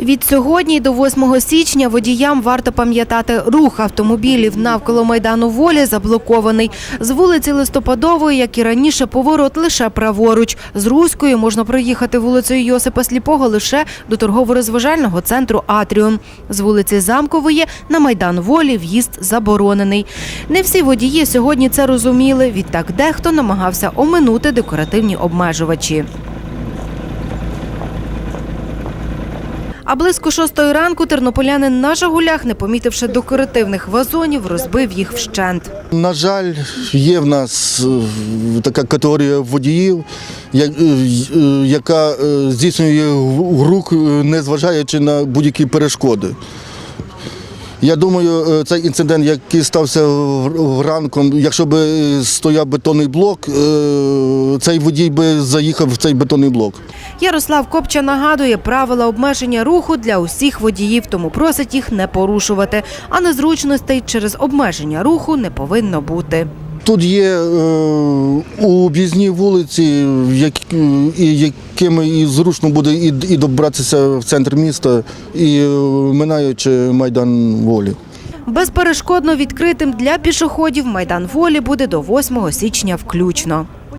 Від сьогодні до 8 січня водіям варто пам'ятати, рух автомобілів навколо Майдану Волі заблокований. З вулиці Листопадової, як і раніше, поворот лише праворуч. З Руської можна проїхати вулицею Йосипа Сліпого лише до торгово-розважального центру «Атріум». З вулиці Замкової на Майдан Волі в'їзд заборонений. Не всі водії сьогодні це розуміли. Відтак дехто намагався оминути декоративні обмежувачі. А близько шостої ранку тернополянин на жагулях, не помітивши декоративних вазонів, розбив їх вщент. На жаль, є в нас е, така категорія водіїв, е, е, яка здійснює рук, не незважаючи на будь-які перешкоди. Я думаю, е, цей інцидент, який стався ранком, якщо б е, стояв бетонний блок, е, цей водій би заїхав в цей бетонний блок. Ярослав Копча нагадує правила обмеження руху для усіх водіїв, тому просить їх не порушувати. А незручностей через обмеження руху не повинно бути. Тут є е, об'їзні вулиці, якими зручно буде і, і добратися в центр міста, і е, минаючи Майдан Волі. Безперешкодно відкритим для пішоходів Майдан Волі буде до 8 січня включно.